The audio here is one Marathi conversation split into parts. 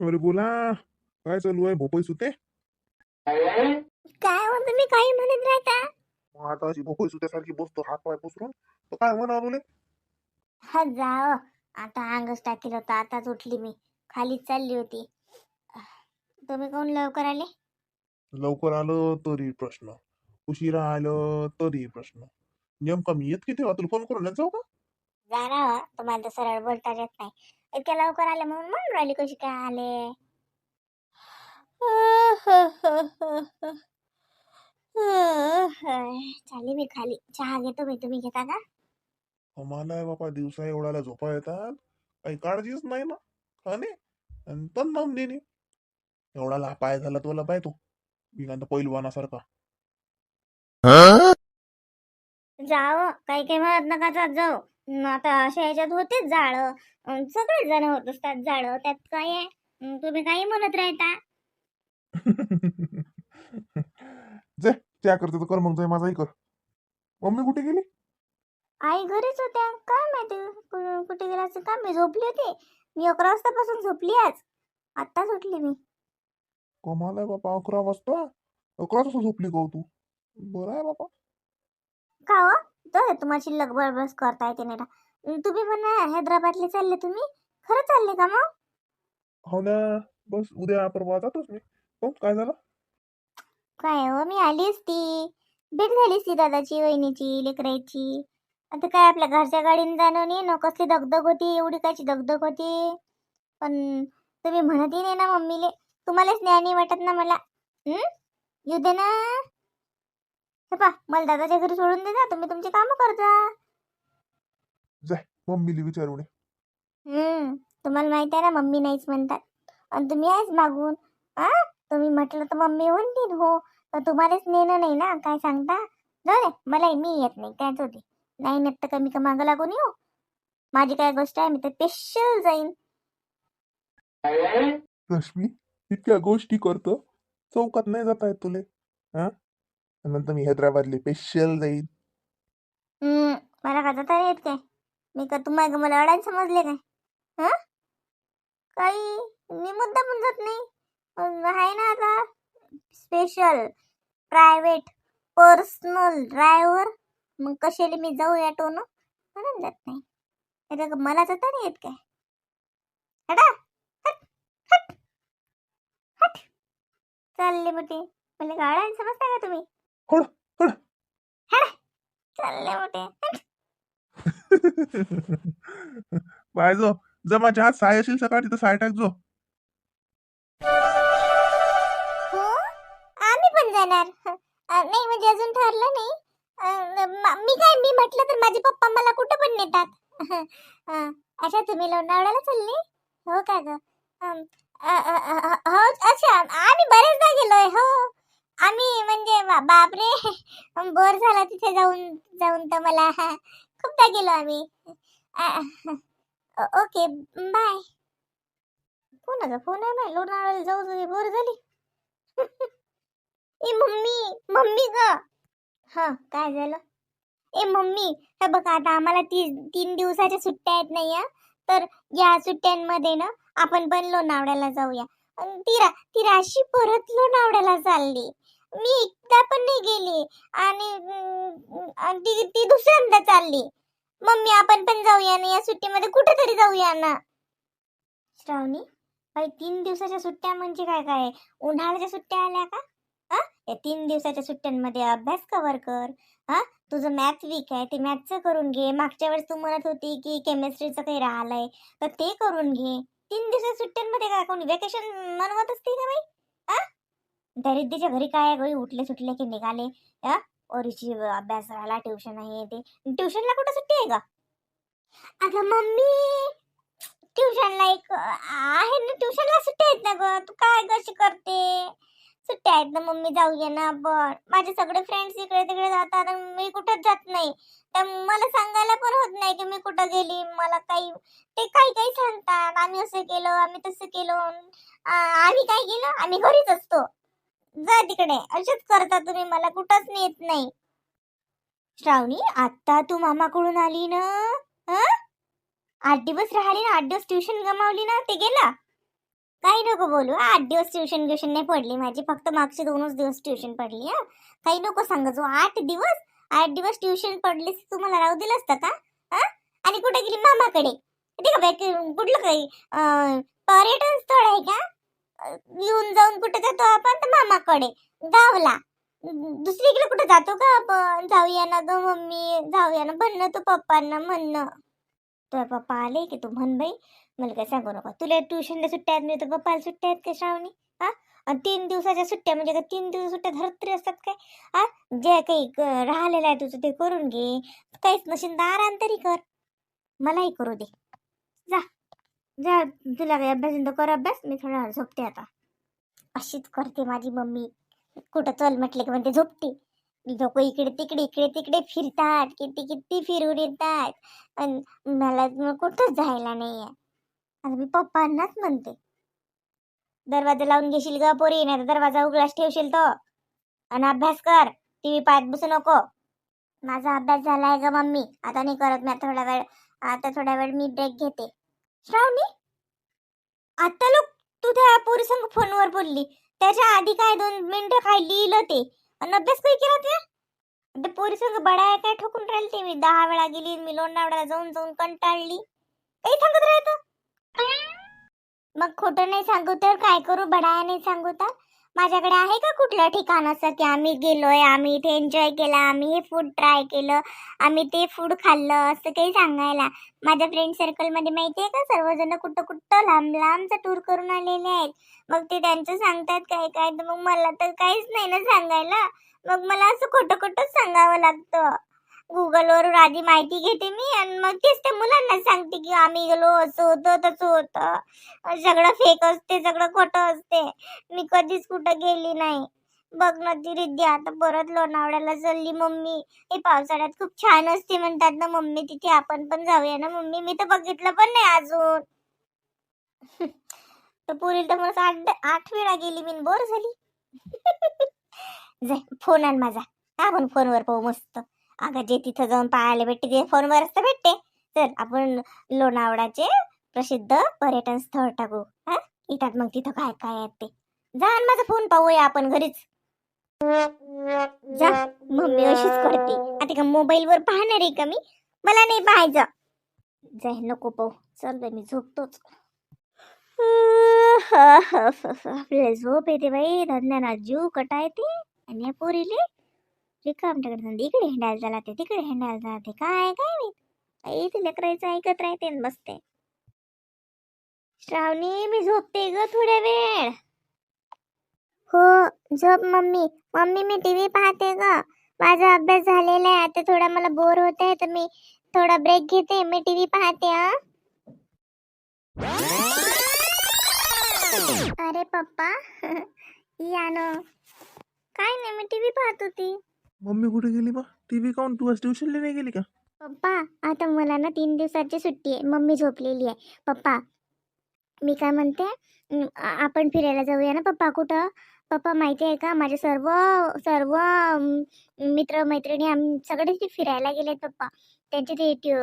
अरे बोला काय चालू आहे भोपई सुते काय हो तुम्ही काही म्हणत राहता मग आता अशी भोपई सुत्यासारखी बसतो हात पाय पसरून तर काय म्हणा तुले हा जाओ आता अंगच टाकेल होता आताच उठली मी खालीच चालली होती तुम्ही कोण लवकर आले लवकर आलं तरी प्रश्न उशिरा आलं तरी प्रश्न नेमका मी येत किती तुला फोन करून जाऊ का जा ना हो, तुम्हाला तर सरळ बोलता येत नाही इतक्या लवकर आले म्हणून म्हणून राहिली कशी काय आले? चालली मी खाली. चहा घेतो मी तुम्ही घेता का? मला आहे बापा दिवसा एवढ्याला झोपा येतात. काही काळजीच नाही ना. खाणे आणि तन नाम देणे एवढाला पाय झाला तुला पाय तो. मी काय पैलवानासारखा जाओ काही काही म्हणत नका जात जाऊ. आता अशा ह्याच्यात होतेच जाळ सगळेच जण होत असतात जाळ त्यात काय आहे. अं, तुम्ही काही म्हणत राहता? जे त्या करते तर कर मग जाय माझाही कर. मम्मी कुठे गेली? आई घरीच होत्या. काय माहिती कु- कुठे गेला असं का मी झोपली होती. मी अकरा वाजतापासून झोपली आज. आत्ताच उठली मी. कमाल आहे बापा अकरा वाजता. अकरा वाजता झोपली का हो तू? बरं आहे बापा. का हो? तर तुम्हाला शिल्लक बळबस करता येते नाही तुम्ही म्हणा हैदराबादला चालले तुम्ही? खरं चालले का मग? हो ना. बस उद्या परवा जातोच मी. हो काय झालं? काय हो मी आली असती. भेट झाली असती दादाची वहिनीची लेकराची आता काय आपल्या घरच्या गाडीने जाणं नाही ना कसली दगदग होती एवढी कायची दगदग होती. पण तुम्ही म्हणतही नाही ना मम्मीले. तुम्हालाच नाही वाटत ना मला? येऊ दे ना. हे पा मला दादाच्या घरी सोडून दे ना तुम्ही तुमची कामं करता मम्मीला विचारून ये. हम्म तुम्हाला माहीत आहे ना मम्मी नाहीच म्हणतात. आणि तुम्ही आहेच मागून. आ? तुम्ही म्हटलं तर मम्मी म्हणतील हो. पण तुम्हालाच नेणं नाही ना काय सांगता? जाऊ दे मला मी येत नाही काय होते नाही नेत तर कमी का मागं लागून येऊ? माझी काय गोष्ट आहे मी तर स्पेशल जाईन. रश्मी इतक्या गोष्टी करतो चौकात नाही जाता येत तुले. हा आणि नंतर मी हैदराबादले स्पेशल जाईल. हम्म मला का तर येत काय? मी का तुम्हाला मला अडायला समजले काय? हा? काही मी मुद्दा पण जात नाही. पण आहे ना आता स्पेशल प्रायव्हेट पर्सनल ड्रायव्हर मग कशाला मी जाऊ या टोनं? म्हणून जात नाही. नाही तर मला जाता नाही येत काय? हटा हट हट हट. चालले मोठे मला गाड्या समजता का तुम्ही? हड, हड. हट. पाहिजो जर माझ्या हात साय असेल सकाळची तर साय टाक जो. हो? आम्ही पण जाणार. अ, नाही म्हणजे अजून ठरलं नाही. अ, म- मी काय मी म्हटलं तर माझे पप्पा मला कुठं पण नेतात. अ, अच्छा तुम्ही लोणावळ्याला चालले? हो का ग? अम, अ, अ, अ, अ, हो अच्छा. आम्ही बरेचदा गेलोय हो. आम्ही म्हणजे बा- बापरे. बोर झाला तिथे जाऊन जाऊन तर मला. खूपदा गेलो आम्ही. Okay bye. कोणाचा फोन आहे ना लोणावळ्याला जाऊ जाऊ बोर झाली. ए मम्मी मम्मी ग. हा काय झालं? ए मम्मी हे बघा आता आम्हाला ती तीन दिवसाच्या सुट्ट्या आहेत नाही या? तर या सुट्ट्यांमध्ये ना आपण पण लोणावळ्याला जाऊया. तिरा ती रा ती राशी परत लोणावळ्याला चालली. मी एकदा पण नाही गेली. आणि ती ती दुसऱ्यांदा चालली. मम्मी आपण पण जाऊया ना या सुट्टीमध्ये कुठेतरी जाऊया ना. श्रावणी बाई तीन दिवसाच्या सुट्ट्या म्हणजे काय काय? उन्हाळ्याच्या सुट्ट्या आल्या का? हा या तीन दिवसाच्या सुट्ट्यांमध्ये अभ्यास कवर कर. हा तुझं मॅथ वीक आहे ते मॅथचं करून घे. मागच्या वेळेस तू म्हणत होती की केमिस्ट्रीचं काही राहिलंय तर ते करून घे. तीन दिवसाच्या सुट्ट्यांमध्ये काय कोणी वेकेशन मनवत असते का बाई? हा दरिद्रीच्या घरी काय आहे? उठले सुटले की निघाले ओरीची अभ्यास राहिला ट्युशन आहे ते. ट्युशनला कुठं सुट्टी आहे का अगं मम्मी ट्युशनला एक आहे ना ट्युशनला सुट्टी आहेत ना ग? तू काय कशी करते? सुट्टी आहेत ना मम्मी जाऊया ना पण माझे सगळे फ्रेंड्स इकडे तिकडे जातात मी कुठंच जात नाही. तर मला सांगायला पण होत नाही की मी कुठं गेली. मला काही ते काही काही सांगतात. आम्ही असं केलं आम्ही तसं केलं. आम्ही काय केलं? आम्ही घरीच असतो. जा तिकडे. असेच करता तुम्ही. मला कुठंच नेत नाही. श्रावणी आता तू मामाकडून आली ना? आठ दिवस राहिली ना? आठ दिवस ट्युशन गमावली ना? ते गेला? काही नको बोलू. आठ दिवस ट्युशन ट्युशन नाही पडली माझी. फक्त मागचे दोनच दिवस ट्युशन पडली हा? काही नको सांगा जो आठ दिवस? आठ दिवस ट्युशन पडली तुम्हाला राहू दिलं असतं का? हा? आणि कुठे गेली मामाकडे? ते का कुठलं काही पर्यटन स्थळ आहे का? येऊन जाऊन कुठे जातो आपण? तर मामाकडे. गावला दुसरीकडे कुठे जातो का आपण? जाऊया ना ग मम्मी. जाऊया ना. म्हणणं तू पप्पांना म्हणणं तुझा पप्पा आले की तू म्हण बाई. मला काय सांगू नका. तुला ट्युशनला सुट्ट्या आहेत म्हणजे मी तर पप्पाला सुट्ट्या आहेत का श्रावणी? हा? आणि तीन दिवसाच्या सुट्ट्या म्हणजे का तीन दिवस सुट्ट्या धरत्री असतात काय? हा? जे काही क- राहिलेलं आहे तुझं ते करून घे. काहीच नशीन तर आराम तरी कर. मलाही करू दे. जा. जा तुला काही अभ्यास आहे तर कर अभ्यास? मी थोडा वेळ झोपते आता. अशीच करते माझी मम्मी. कुठं चल म्हटले की म्हणते झोपते. लोक इकडे तिकडे इकडे तिकडे फिरतात. किती किती फिरून येतात. अन मला कुठंच जायला नाही आहे आता मी पप्पांनाच म्हणते. दरवाजा लावून घेशील ग पोरी नाही तर दरवाजा उघडाच ठेवशील तो. आणि अभ्यास कर. टीव्ही पाहत बसू नको. माझा अभ्यास झालाय ग मम्मी. आता नाही करत मी. थोडा वेळ आता थोडा वेळ मी ब्रेक घेते. श्रावणी? आता लोक तू त्या पोरीसंग फोनवर बोलली. त्याच्या आधी काय दोन मिनिटं काय लिहिलं ते. आणि अभ्यास काही केला ते ते पोरीसंग बडाय काय ठोकून राहिली ते? मी दहा वेळा गेली मी लोणावळ्याला जाऊन जाऊन कंटाळली. काही सांगत राहत? मग खोटं नाही सांगू तर काय करू? बडाया नाही सांगू तर? माझ्याकडे आहे का कुठलं ठिकाण असं की आम्ही गेलोय आम्ही इथे एन्जॉय केला आम्ही हे फूड ट्राय केलं आम्ही ते फूड खाल्लं असं काही सांगायला. माझ्या फ्रेंड सर्कलमध्ये माहिती आहे का? सर्वजण कुठं कुठं लांब लांबचा टूर करून आलेले आहेत. मग ते त्यांचं सांगतात काय काय तर मग मला तर काहीच नाही ना सांगायला. मग मला असं खोटं खोटंच सांगावं लागतं. गुगलवरून आधी माहिती घेते मी आणि मग तेच त्या मुलांना सांगते की आम्ही गेलो असं होतं तसं होतं. सगळं फेक असते सगळं खोटं असते. मी कधीच कुठं गेली नाही. बघ ना ती रिद्धी आता परत लोणावळ्याला चालली मम्मी. हे पावसाळ्यात खूप छान असते म्हणतात ना मम्मी तिथे आपण पण जाऊया ना मम्मी. मी तर बघितलं पण नाही अजून. तर पुरी तर मला आठ आठ वेळा गेली मी बोर झाली. जाय फोन आण माझा. आपण फोनवर पाहू मस्त. अगं जे तिथं जाऊन पाहायला भेटते ते फोनवरच तर भेटते. तर आपण लोणावळाचे प्रसिद्ध पर्यटन स्थळ टाकू हा? येतात मग तिथं काय काय आहेत ते. जा आणि माझा फोन पाहूया आपण घरीच. जा मम्मी अशीच करते. आता का मोबाईलवर पाहणार आहे का मी? मला नाही पाहायचं. जाय नको पाहू. चल बाई मी झोपतोच. आपल्याला झोप येते बाई. धंद्याना जीव कटायते. आणि या पोरीले रिकाम तिकडे इकडे हिंडायला झाला ते तिकडे हिंडायला जाते काय काय मी काही ते लेकरायचं ऐकत राहते आणि बसते. श्रावणी मी झोपते ग थोड्या वेळ. हो झोप मम्मी. मम्मी मी टीव्ही पाहते ग. माझा अभ्यास झालेला आहे आता थोडा मला बोर होत आहे तर मी थोडा ब्रेक घेते. मी टीव्ही पाहते हा. अरे पप्पा या ना काय नाही मी टीव्ही पाहत होती. मम्मी कुठे गेली बा? टीव्ही काऊन तू आज ट्युशनला नाही गेली का? पप्पा आता मला ना तीन दिवसाची सुट्टी आहे. मम्मी झोपलेली आहे. पप्पा मी काय म्हणते? अं, आपण फिरायला जाऊया ना पप्पा कुठं? पप्पा माहिती आहे का? माझे सर्व सर्व अं, मित्र मैत्रिणी आम सगळे ते फिरायला गेलेत पप्पा. त्यांचे ते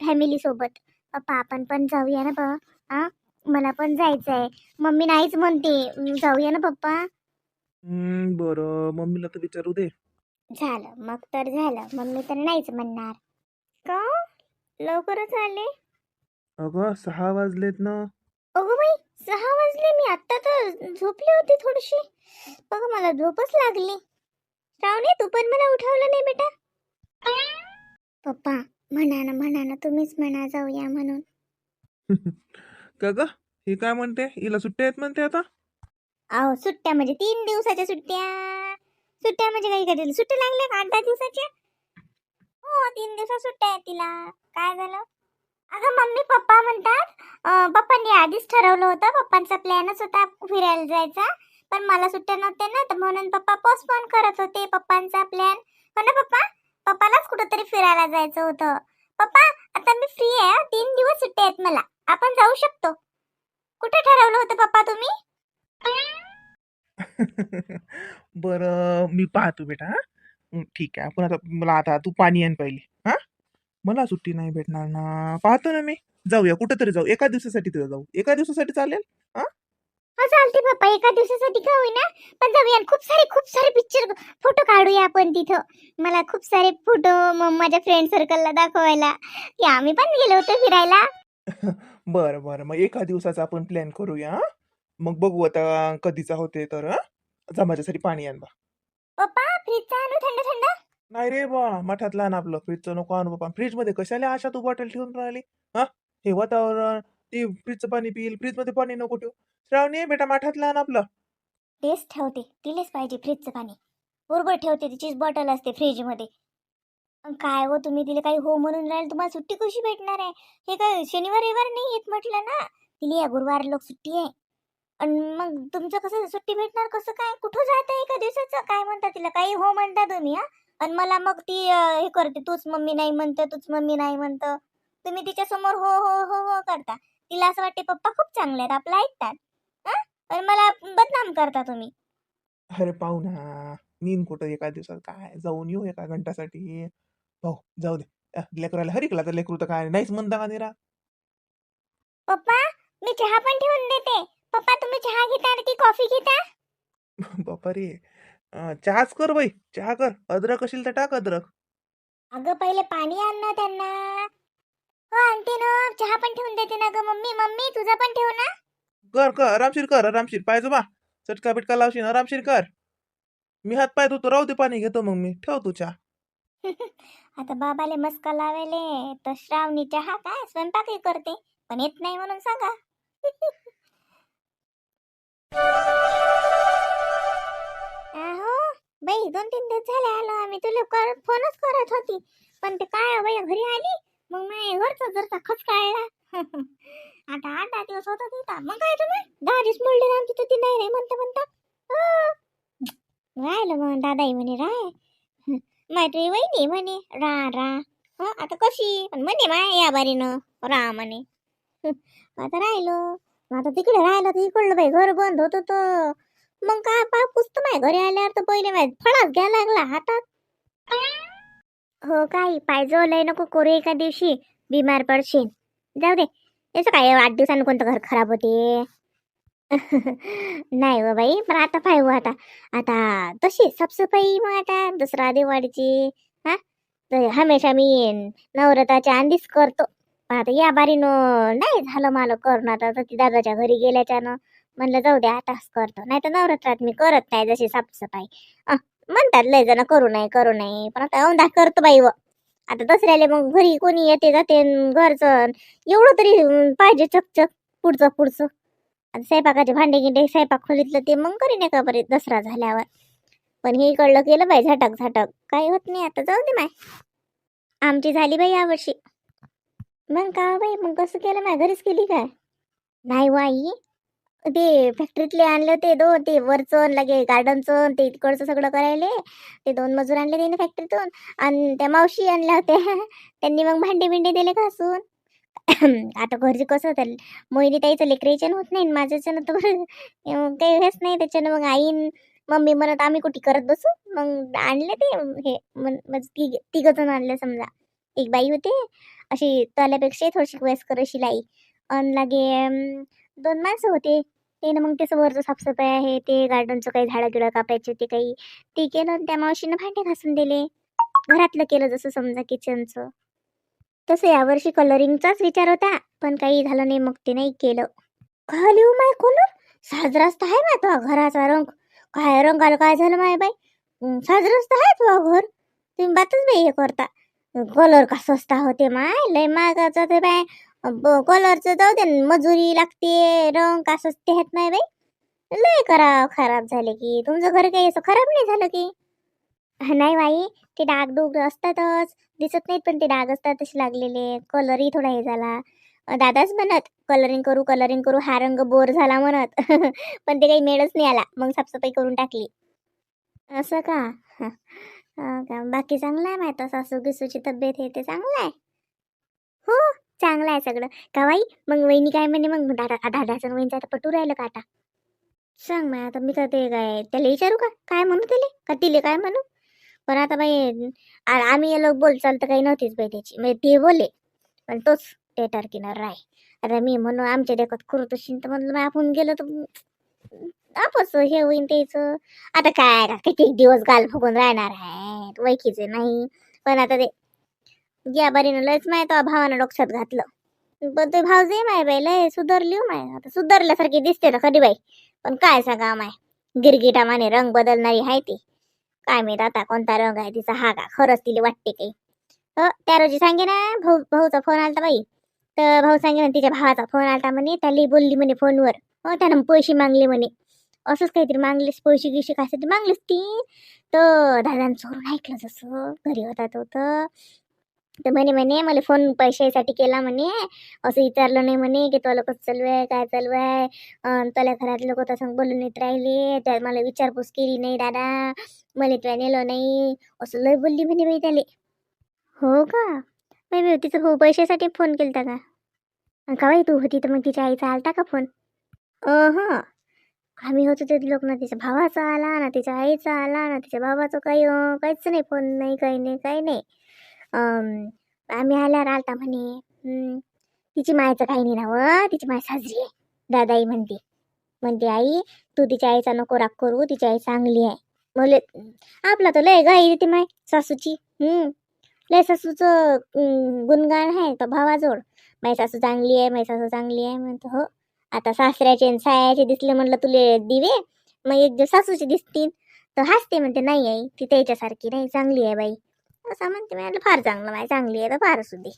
फॅमिली सोबत. पप्पा आपण पण जाऊया ना पप्पा हा? मला पण जायचं आहे मम्मी नाहीच म्हणते. अं, जाऊया ना पप्पा? हम्म, बरं. मम्मीला तर विचारू दे. झालं. मग तर झालं. मम्मी तर नाहीच म्हणणार. का? लवकरच आले. अगं सहा वाजलेत ना. अगं बाई सहा वाजले. मी आत्ता तर झोपले होते थोडीशी बघ मला झोपच लागली. श्रावणी तू पण मला उठवलं नाही बेटा. पप्पा म्हणा ना म्हणा ना तुम्हीच म्हणा जाऊया म्हणून. का ग ही काय म्हणते? हिला सुट्ट्या आहेत म्हणते आता? अहो सुट्ट्या म्हणजे तीन दिवसाच्या सुट्ट्या. सुट्ट्या म्हणजे काही कधी सुट्ट्या लागल्या का? आठ दहा दिवसाच्या? हो तीन दिवसात सुट्ट्या आहेत तिला. काय झालं? अगं मम्मी पप्पा म्हणतात पप्पांनी आधीच ठरवलं होतं. पप्पांचा प्लॅनच होता फिरायला जायचा. पण मला सुट्ट्या नव्हत्या ना तर म्हणून पप्पा पोस्टपोन करत होते पप्पांचा प्लॅन. हो ना पप्पा पप्पालाच कुठंतरी फिरायला जायचं होतं. पप्पा आता मी फ्री आहे तीन दिवस सुट्ट्या आहेत मला. आपण जाऊ शकतो. कुठे ठरवलं होतं पप्पा तुम्ही? बरं मी पाहतो बेटा हा. हं, ठीक आहे. आपण आता मला आता तू पाणी आण पहिले हा. मला सुट्टी नाही भेटणार ना. पाहतो ना मी. जाऊया कुठं तरी जाऊ. एका दिवसासाठी तर जाऊ. एका दिवसासाठी चालेल? हा? चालते बाप्पा एका दिवसासाठी का होईना? पण जाऊया. आणि खूप सारे खूप सारे पिक्चर फोटो काढूया आपण तिथं. मला खूप सारे फोटो माझ्या फ्रेंड सर्कलला दाखवायला. की आम्ही पण गेलो होतो फिरायला. बरं बरं. मग एका दिवसाचा आपण प्लॅन करूया हं? मग बघू आता कधीचा होते तर? जा माझ्यासाठी पाणी आण बा पप्पा फ्रीजचा आणू थंड थंड? नाही रे बा मठातला आण आपलं फ्रीजचं नको आणू बाबा. फ्रीजमध्ये कशाला आशा तू बॉटल ठेवून राहिली? हा? हे वातावरण ते फ्रीजचं पाणी पिईल फ्रीजमध्ये पाणी नको ठेवू. श्रावणी बेटा मठातला आण आपलं. तेच ठेवते तिलेच पाहिजे फ्रीजचं पाणी. बरोबर ठेवते तिचीच बॉटल असते फ्रीजमध्ये. अन काय हो तुम्ही तिला काही हो म्हणून राहील तुम्हाला सुट्टी कशी भेटणार आहे? हे काय शनिवार रविवार नाही येत म्हटलं ना? तिला या गुरुवार लोक सुट्टी आहे. आणि मग तुमचं कसं सुट्टी भेटणार कसं काय? कुठं जात एका दिवसाचं? काय म्हणता तिला? काही हो म्हणता तुम्ही हा? आणि मला मग ती हे करते तूच मम्मी नाही म्हणतं तूच मम्मी नाही म्हणतं. तुम्ही तिच्या समोर हो हो हो हो करता. तिला असं वाटते पप्पा खूप चांगले आहेत आपलं ऐकतात. हा? आणि मला बदनाम करता तुम्ही. अरे पाहू ना. नीन कुठं एका दिवसात काय? जाऊन येऊ एका घंटासाठी. हो जाऊ दे. लेकराला हरिकला तर लेकरू तर काय? नाहीच म्हणता का निरा पप्पा मी चहा पण ठेवून देते. पप्पा तुम्ही चहा घेता की कॉफी घेता? बापा रे अं, चहाच कर बाई. चहा कर. अद्रक असेल तर टाक अद्रक. अगं पहिले पाणी आण ना त्यांना. हो आणते ना. चहा पण ठेवून देते ना ग मम्मी. मम्मी तुझा पण ठेव ना. कर कर. आरामशीर कर आरामशीर पाहिजे बा चटका बिटका लावशील आरामशीर कर. मी हात पाय धुतो. राहू दे पाणी घेतो मग मी. ठेव तू चहा. आता बाबाले मस्का लावेले तर श्रावणी चहा काय? स्वयंपाकही करते. पण येत नाही म्हणून सांगा. अहो बाई दोन तीन दिवस झाले आलो आम्ही. तुला कर फोनच करत होती. पण ते काय हो, बाई घरी आली? मग माझ्या घरचा जरसा खच काढला आता आठ दहा दिवस होता तिथं मग काय तुम्ही? दहा दिवस मोडले आमची तिथं ती नाही नाही म्हणता म्हणता. राहिलं मग दादाई म्हणे राय. मायत्री वहिनी म्हणे. रा रा. आता कशी? पण म्हणे माय या बारीनं. रा म्हणे. आता राहिलो. आता तिकडे राहिलं तर इकडलं बाई घर बंद होत होतं मग काय पा तर माय घरी आल्यावर तर पहिले माहीत फळाच घ्या लागला हातात. हो काही पाहिजे लय नको करू एका दिवशी बिमार पडशील जाऊ दे याचं काय आठ दिवसानं कोणतं घर खराब होते? नाही व बाई पण आता पाहिजे हो आता. आता तशी साफसफाई मग आता दसरा दिवाळीची हा? तर हमेशा मी नवरात्राच्या आधीच करतो. आता या बारीनं नाही झालं मला करणं आता तर ती दादाच्या घरी गेल्याच्यानं म्हणलं जाऊ द्या आताच करतो. नाही तर नवरात्रात मी करत नाही जशी साफसफाई. म्हणतात लय जण करू नाही करू नाही पण आता औंधा करतो बाई व. आता दसऱ्याला मग घरी कोणी येते जाते घरचं एवढं तरी पाहिजे चकचक पुढचं पुढचं. आता स्वयंपाकाचे भांडे गिंडे स्वयंपाक खोलीतलं ते मग करीन का बरे दसरा झाल्यावर. पण हे इकडलं केलं बाई झटक झटक. काही होत नाही आता जाऊ दे माय. आमची झाली बाई यावर्षी मग का बाई? मग कसं केलं? माझ्या घरीच केली काय? नाही हो वाई ते फॅक्टरीतले आणले होते दोन ते वरचं लगे गार्डनचं ते तिकडचं सगळं करायले. ते दोन मजूर आणले त्याने फॅक्टरीतून आणि त्या मावशी आणल्या होत्या. त्यांनी मग भांडे बिंडे दिले घासून आता घरचे कसं होतं मोहिनी ताईचं लेकरायच्यानं होत नाही माझ्याच्यानं तर काही हेच नाही त्याच्यानं. मग आईन मम्मी म्हणत आम्ही कुठे करत बसू? मग आणले ते. हे मग म्हणजे तिघ तिघ जण आणले समजा. एक बाई होते. अशी त्याल्यापेक्षा थोडीशी वयस्कर अशी लाई. अन लागे दोन माणसं होते. ते ना मग त्याचं वरचं साफसफाई आहे ते गार्डनचं काही झाडं गिळं कापायचे ते काही. ते केलं आणि त्या मावशीनं भांडे घासून दिले. घरातलं केलं जसं समजा किचनचं तसं यावर्षी कलरिंगचाच विचार होता पण काही झालं नाही मग ते नाही केलं. खाली हो माय कलर साजराच तर आहे ना घराचा रंग. काय रंगाला काय झालं माय बाई? साजराच तर आहे तुझा घर तुम्ही बातच बाई हे करता. कलर का स्वस्त होते माय? लय महागाचा ते बाय. कलरचं जाऊ दे मजुरी लागते रंग का स्वस्ते आहेत नाही बाई. लय करा खराब झाले की तुमचं घर काही असं खराब नाही झालं की? नाही बाई ते डाग डूग असतातच दिसत नाहीत पण ते डाग असतात तसे लागलेले कलरही थोडा हे झाला. दादाच म्हणत कलरिंग करू कलरिंग करू हा रंग बोर झाला म्हणत. पण ते काही मेळच नाही आला मग साफसफाई करून टाकली. असं का? हा का? बाकी चांगलं आहे माहिती सासू गिसूची तब्येत हे ते चांगलं आहे? हो चांगलं आहे सगळं. का बाई? मग वहिनी काय म्हणे? मग दादा दादाचं वहिनीचा आता पटू राहिलं का आता? सांग मग आता मी का ते काय? त्याला विचारू का? काय म्हणू त्याले? का तिले काय म्हणू? पण आता बाई आ- आम्ही लोक बोल चालतं काही नव्हतीच बाई त्याची. म्हणजे ते बोले पण तोच टेटर किनार राय. आता मी म्हणू आमच्या देखत खुरत तर म्हणलं मग आपण गेलो तर आपस हे होईन त्याचं. आता काय का किती दिवस गाल फुगून राहणार आहे वैकीचे नाही. पण आता ते या बरीनं लयच माय तो भावानं डोक्यात घातलं. पण ते भाव जे माय बाई लय सुधारली हो माय. आता सुधारल्यासारखी दिसते ना खरी बाई. पण काय सांगा हो माय. गिरगिटा माने रंग बदलणारी आहे ती. काय माहीत आता कोणता रंग आहे तिचा हा का? खरंच तिला वाटते काही. त्या रोजी सांगे ना भाऊ भाऊचा फोन आलता बाई. तर भाऊ सांगे ना तिच्या भावाचा फोन आलता म्हणे त्याला बोलली म्हणे फोनवर हो त्यानं पैसे मागले म्हणे. असंच काहीतरी मागलेस पैसे गिशे काय मागलेस ती. तर दादानं चोरून ऐकलं जसं घरी होता तो तर. तर म्हणे म्हणे मला फोन पैशासाठी केला म्हणे. असं विचारलं नाही म्हणे की तुला कसं चालू आहे काय चालू आहे. तुला घरात लोक तसं बोलून येत राहिले. त्या मला विचारपूस केली नाही दादा. मला तुला नेलं नाही. असं लय बोलली म्हणे बाई त्याले. हो का? बाई बाई तिचं हो पैशासाठी फोन केलता का? का बाई तू होती तर मग तिच्या आईचा आलता का फोन हां. आम्ही होतो ते लोक ना तिच्या भावाचा आला ना तिच्या आईचा आला ना तिच्या बाबाचं काही काहीच नाही फोन नाही काही नाही काही नाही. आम्ही आल्यावर आलता म्हणे तिची मायचं काही नाही ना व तिची माय साजरी आहे. दादाई म्हणते म्हणते आई तू तिच्या आईचा नको राग करू तिची आई चांगली आहे. मले आपला तर लय गाई ती माय सासूची. हम्म लय सासूचं गुणगान आहे तो भावाजवळ. माय सासू चांगली आहे माय सासू चांगली आहे. म्हणतो हो. आता सासऱ्याचे आणि सायाचे दिसले म्हणलं तुले दिवे मग एक दिवस सासूचे दिसतील. तर हसते म्हणते नाही आई ती त्याच्यासारखी नाही चांगली आहे बाई. असं म्हणते म्हटलं फार चांगलं बाई चांगली आहे तर फार असू दे.